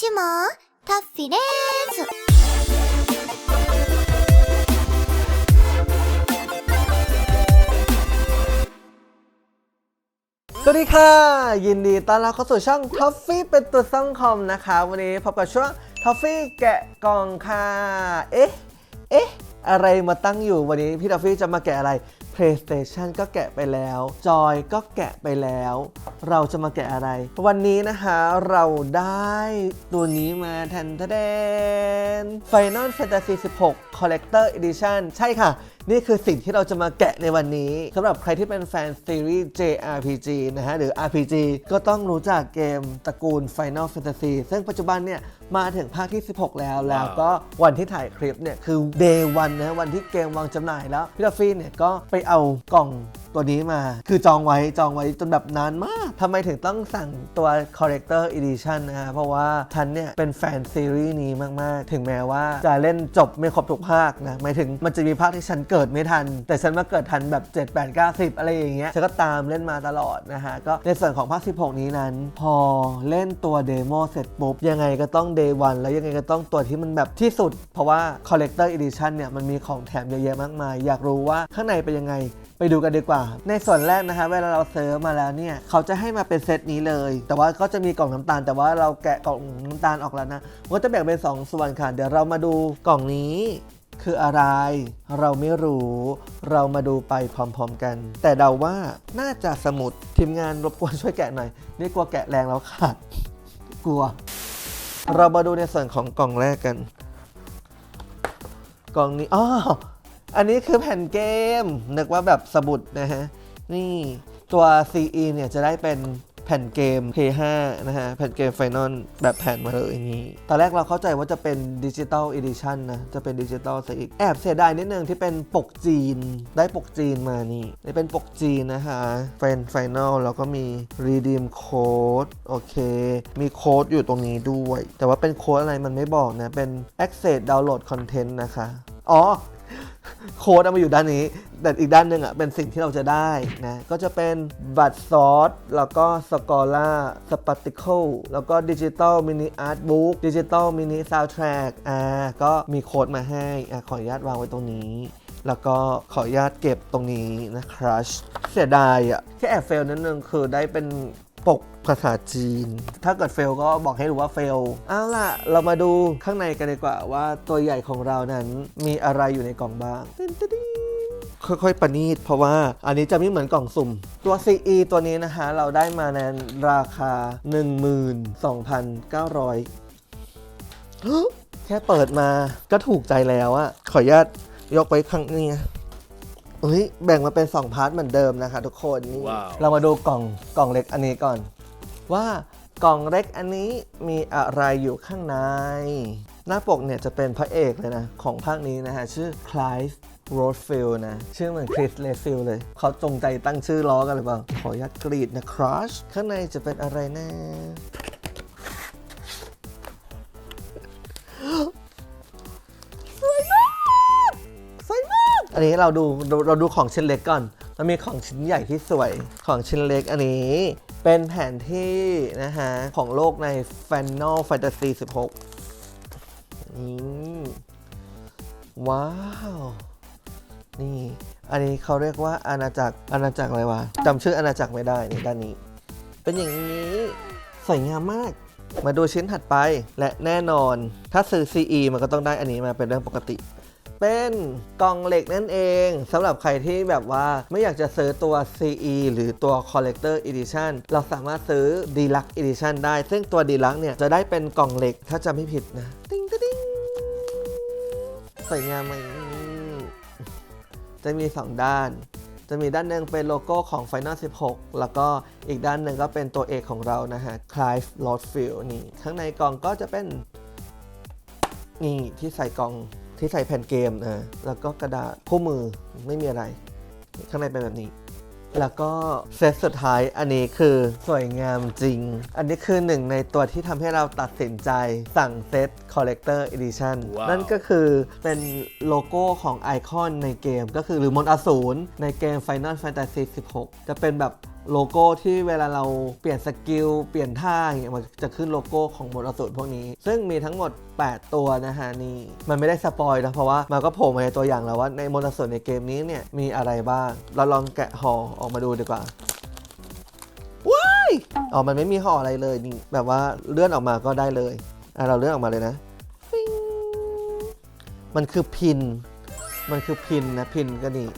ชื่มอทัฟฟี่เดสสวัสดีค่ะ ยินดีต้อนรับเข้าสู่ช่อง t o ฟฟี่เป็นตัวซ่องคอมนะคะ วันนี้พบกับช่วง t o ฟฟี่แกะกล่องค่ะ เอ๊ะ เอ๊ะ อะไรมาตั้งอยู่วันนี้พี่ทอฟฟี่จะมาแกะอะไร PlayStation ก็แกะไปแล้วจอยก็แกะไปแล้ว เราจะมาแกะอะไร วันนี้นะคะเราได้ตัวนี้มาแทนทะเดน Final Fantasy 16 Collector Edition ใช่ค่ะ นี่คือสิ่งที่เราจะมาแกะในวันนี้สำหรับใครที่เป็นแฟนซีรีส์ JRPG นะฮะ หรือ RPG ก็ต้องรู้จักเกมตระกูล Final Fantasy ซึ่งปัจจุบันเนี่ย มาถึงภาคที่ 16 แล้ว แล้วก็วันที่ถ่ายคลิปเนี่ย คือ Day 1นะ วันที่เกมวางจำหน่ายแล้ว พี่ดอฟฟี่เนี่ยก็ไปเอากล่อง ตัวนี้มา คือจองไว้จองไว้จนแบบนานมากทำไมถึงต้องสั่งตัว Collector Edition นะฮะเพราะว่าฉันเนี่ยเป็นแฟนซีรีส์นี้มาก ๆ ถึงแม้ว่าจะเล่นจบไม่ครบทุกภาคนะหมายถึงมันจะมีภาคที่ฉันเกิดไม่ทัน แต่ฉันมาเกิดทันแบบ 7 8 9 10 อะไรอย่างเงี้ยฉันก็ตามเล่นมาตลอดนะฮะก็ในส่วนของภาค 16 นี้นั้น พอเล่นตัวเดโมเสร็จปุ๊บ ยังไงก็ต้อง Day 1แล้วยังไงก็ต้องตัวที่มันแบบที่สุด เพราะว่า Collector Edition เนี่ยมันมีของแถมเยอะแยะมากมาย อยากรู้ว่าข้างในเป็นยังไง ไปดูกันดีกว่า ในส่วนแรกนะคะเวลาเราเซิร์ฟมาแล้วเนี่ยเขาจะให้มาเป็นเซตนี้เลย แต่ว่าก็จะมีกล่องน้ำตาล แต่ว่าเราแกะกล่องน้ำตาลออกแล้วนะมันก็จะแบ่งเป็น 2 ส่วนค่ะ เดี๋ยวเรามาดูกล่องนี้คืออะไร เราไม่รู้ เรามาดูไปพร้อมๆกัน แต่เดาว่าน่าจะสมุดทีมงานรบกวนช่วยแกะหน่อย นี่กลัวแกะแรงแล้วขาดกลัว เรามาดูในส่วนของกล่องแรกกัน กล่องนี้อ๋อ อันนี้คือแผ่นเกม นึกว่าแบบสมุดนะฮะ นี่ตัว CE เนี่ยจะได้เป็นแผ่นเกม P5 นะฮะ แผ่นเกม Final แบบแผ่นมาเลยอย่างนี้ ตอนแรกเราเข้าใจว่าจะเป็นดิจิตอลอีดิชันนะ จะเป็นดิจิตอลซะอีก แอบเสียดายนิดนึงที่เป็นปกจีน ได้ปกจีนมานี่ได้เป็นปกจีนนะคะเป็นไฟนอลแล้วก็มี redeem code โอเค มีโค้ดอยู่ตรงนี้ด้วย แต่ว่าเป็นโค้ดอะไรมันไม่บอกนะ เป็น access download content นะคะ อ๋อ โค้ดเอามาอยู่ด้านนี้ แต่อีกด้านหนึ่งอะเป็นสิ่งที่เราจะได้นะ ก็จะเป็นบัตรซอสแล้วก็สกอล่าสปาติเคิลแล้วก็ดิจิตอลมินิอาร์ตบุ๊กดิจิตอลมินิซาวด์แทร็กอ่าก็มีโค้ดมาให้อะขออนุญาตวางไว้ตรงนี้แล้วก็ขออนุญาตเก็บตรงนี้นะครับเสียดายอะแค่แอบเฟลนิดนึงคือได้เป็นปก ภาษาจีน ถ้าเกิดเฟลก็บอกให้รู้ว่าเฟลเอาล่ะ เรามาดูข้างในกันดีกว่าว่าตัวใหญ่ของเรานั้นมีอะไรอยู่ในกล่องบ้างติ๊นติ๊นติ๊งค่อยๆประณีตเพราะว่าอันนี้จะไม่เหมือนกล่องสุ่ม ตัว CE ตัวนี้นะคะ เราได้มาในราคา 12,900 แค่เปิดมาก็ถูกใจแล้วอะขออนุญาตยกไปข้างนี้เฮ้ยแบ่งมาเป็น 2 พาร์ทเหมือนเดิมนะคะทุกคนนี่ว้าวเรามาดูกล่องกล่องเล็กอันนี้ก่อน ว่ากล่องเล็กอันนี้มีอะไรอยู่ข้างใน หน้าปกเนี่ยจะเป็นพระเอกเลยนะ ของภาคนี้นะฮะ ชื่อคลายส์โรดฟิลนะ ชื่อเหมือนคริสเลฟิลเลย เขาจงใจตั้งชื่อล้อกันหรือเปล่า ขออนุญาตกรีดนะครัชข้างในจะเป็นอะไรนะสวยมากสวยมากอันนี้เราดูเราดูของชิ้นเล็กก่อนมันมีของชิ้นใหญ่ที่สวยของชิ้นเล็กอันนี้ เป็นแผนที่นะฮะ ของโลกใน Final Fantasy 16นี่ว้าว นี่ อันนี้เขาเรียกว่าอาณาจักรอาณาจักรอะไรวะจำชื่ออาณาจักรไม่ได้นี่ด้านนี้ เป็นอย่างนี้ สวยงามมาก มาดูชิ้นถัดไปและแน่นอน ถ้าซื้อ CE มันก็ต้องได้อันนี้มาเป็นเรื่องปกติ เป็นกล่องเหล็กนั่นเองสำหรับใครที่แบบว่าไม่อยากจะซื้อตัว CE หรือตัว Collector Edition เราสามารถซื้อ Deluxe Edition ได้ ซึ่งตัว Deluxe เนี่ยจะได้เป็นกล่องเหล็กถ้าจำไม่ผิดนะติ๊งติ๊งสวยงามไหมจะมี 2 ด้านจะมีด้านหนึ่งเป็นโลโก้ของ Final 16 แล้วก็อีกด้านหนึ่งก็เป็นตัวเอกของเรานะฮะ Clive Lordfield นี่ ข้างในกล่องก็จะเป็น นี่ที่ใส่กล่อง ที่ใส่แผ่นเกมนะแล้วก็กระดาษคู่มือไม่มีอะไร ข้างในเป็นแบบนี้ แล้วก็เซตสุดท้ายอันนี้คือสวยงามจริง อันนี้คือหนึ่งในตัวที่ทำให้เราตัดสินใจสั่งเซต Collector Edition ว้าวนั่นก็คือเป็นโลโก้ของไอคอนในเกมก็คือหรือมนต์อสูรในเกม Final Fantasy 16 จะเป็นแบบ โลโก้ที่เวลาเราเปลี่ยนสกิล เปลี่ยนท่าอย่างเงี้ยมันจะขึ้นโลโก้ของมนต์อสูรพวกนี้ ซึ่งมีทั้งหมด 8 ตัวนะฮะนี่ มันไม่ได้สปอยนะเพราะว่ามันก็โผล่มาในตัวอย่างแล้วว่าในมนต์อสูรในเกมนี้เนี่ยมีอะไรบ้าง เราลองแกะห่อออกมาดูดีกว่าว้ายอ๋อมันไม่มีห่ออะไรเลยนี่แบบว่าเลื่อนออกมาก็ได้เลยอะเราเลื่อนออกมาเลยนะมันคือพิน มันคือพินนะพินก็นี่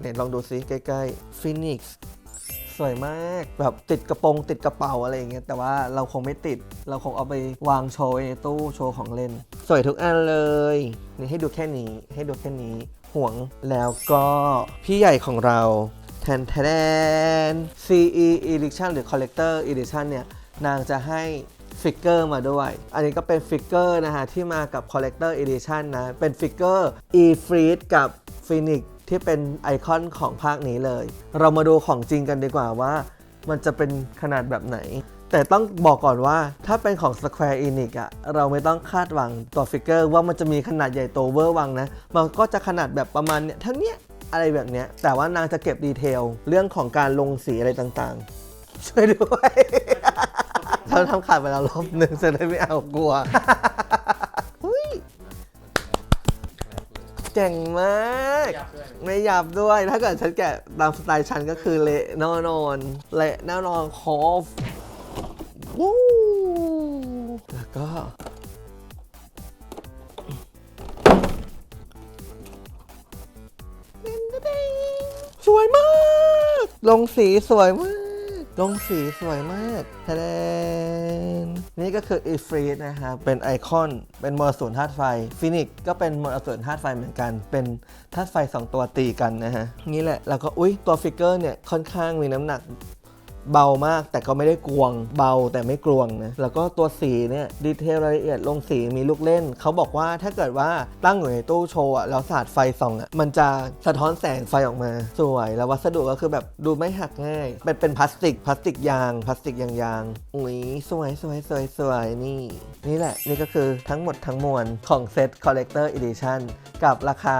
เนี่ยลองดูซิใกล้ๆฟินิกซ์ สวยมากแบบติดกระโปรงติดกระเป๋าอะไรอย่างเงี้ยแต่ว่าเราคงไม่ติดเราคงเอาไปวางโชว์ในตู้โชว์ของเล่น สวยทุกอันเลยนี่ให้ดูแค่นี้ให้ดูแค่นี้ห่วงแล้วก็พี่ใหญ่ของเราแทนแทน CE Edition หรือ Collector Edition เนี่ย นางจะให้ฟิกเกอร์มาด้วย อันนี้ก็เป็นฟิกเกอร์นะฮะ ที่มากับ Collector Edition นะ เป็นฟิกเกอร์ e f r e e d กับ Phoenix ที่เป็นไอคอนของภาคนี้เลย เรามาดูของจริงกันดีกว่าว่า มันจะเป็นขนาดแบบไหน แต่ต้องบอกก่อนว่าถ้าเป็นของ Square Enix อะเราไม่ต้องคาดหวังตัวฟิกเกอร์ว่ามันจะมีขนาดใหญ่โตเวอร์วังนะ มันก็จะขนาดแบบประมาณเนี้ยทั้งเนี้ยอะไรแบบเนี้ย แต่ว่านางจะเก็บดีเทลเรื่องของการลงสีอะไรต่างๆ ช่วยด้วยเราทำขาดไปแล้วรอบหนึ่งจะได้ไม่เอากลัว เจ๋งมาก ไม่หยับด้วย ถ้าเกิดฉันแกะตามสไตล์ฉันก็คือเละแน่นอนเละแน่นอนคอฟวู้แล้วก็สวยมาก ลงสีสวยมาก ลงสีสวยมากทะเลนนี่ก็คืออีฟรีดนะครับเป็นไอคอน เป็นมรสุนธาตุไฟฟินิกก็เป็นมรสุนธาตุไฟเหมือนกัน เป็นธาตุไฟ 2 ตัวตีกันนะฮะ นี่แหละ แล้วก็ อุ๊ย ตัวฟิกเกอร์เนี่ย ค่อนข้างมีน้ำหนัก เบามากแต่ก็ไม่ได้กวง เบาแต่ไม่กลวงนะแล้วก็ตัวสีเนี่ยดีเทลรายละเอียดลงสีมีลูกเล่น เขาบอกว่าถ้าเกิดว่าตั้งอยู่ในตู้โชว์อะแล้วสาดไฟส่องอะมันจะสะท้อนแสงไฟออกมาสวยแล้ววัสดุก็คือแบบดูไม่หักง่าย เป็นเป็นพลาสติกพลาสติกยางพลาสติกยางยางอุ้ยสวยสวยสวยสวยนี่ นี่แหละนี่ก็คือทั้งหมดทั้งมวลของเซต Collector Edition กับราคา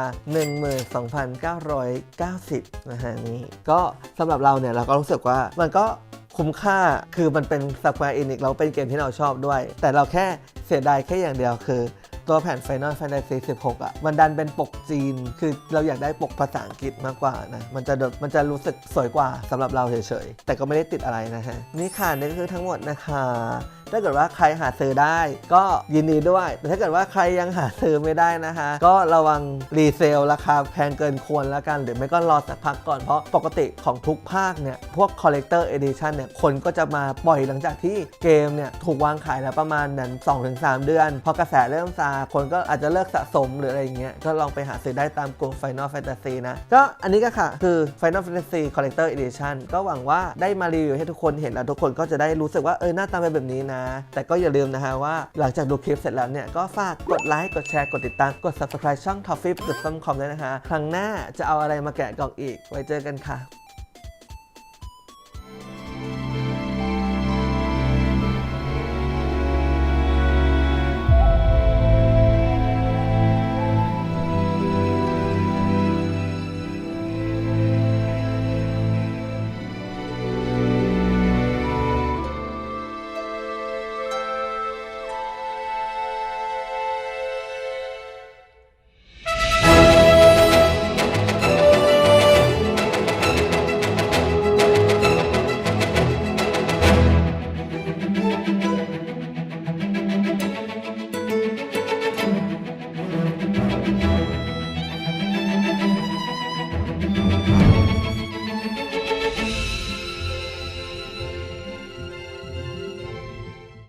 12,990นะฮะนี่ก็สำหรับเราเนี่ยเราก็รู้สึกว่ามันก็ คุ้มค่าคือมันเป็น Square Enix เราเป็นเกมที่เราชอบด้วย แต่เราแค่เสียดายแค่อย่างเดียวคือ ตัวแผ่น Final Fantasy 16 อะ มันดันเป็นปกจีน คือเราอยากได้ปกภาษาอังกฤษมากกว่านะ มันจะมันจะรู้สึกสวยกว่าสำหรับเราเฉยๆ แต่ก็ไม่ได้ติดอะไรนะฮะ นี่ค่ะนี่ก็คือทั้งหมดนะคะ ถ้าเกิดว่าใครหาซื้อได้ ก็ยินดีด้วย แต่ถ้าเกิดว่าใครยังหาซื้อไม่ได้นะคะ ก็ระวังรีเซลราคาแพงเกินควรแล้วกัน หรือไม่ก็รอสักพักก่อนเพราะปกติของทุกภาคเนี่ย พวก Collector Edition เนี่ย คนก็จะมาปล่อยหลังจากที่เกมเนี่ย ถูกวางขายแล้วประมาณนั้น2-3 เดือน พอกระแสเริ่มซา คนก็อาจจะเลิกสะสมหรืออะไรเงี้ยก็ลองไปหาซื้อได้ตามกลุ่ม Final Fantasy นะ ก็อันนี้ก็ค่ะ คือ Final Fantasy Collector Edition ก็หวังว่าได้มารีวิวให้ทุกคนเห็นแล้วทุกคนก็จะได้รู้สึกว่าเออหน้าตาเป็นแบบนี้นะแต่ก็อย่าลืมนะฮะว่าหลังจากดูคลิปเสร็จแล้วเนี่ย ก็ฝากกดไลค์กดแชร์กดติดตามกด subscribe ช่อง Toffee จุดซัมคอมด้วยนะคะครั้งหน้าจะเอาอะไรมาแกะกล่องอีกไว้เจอกันค่ะ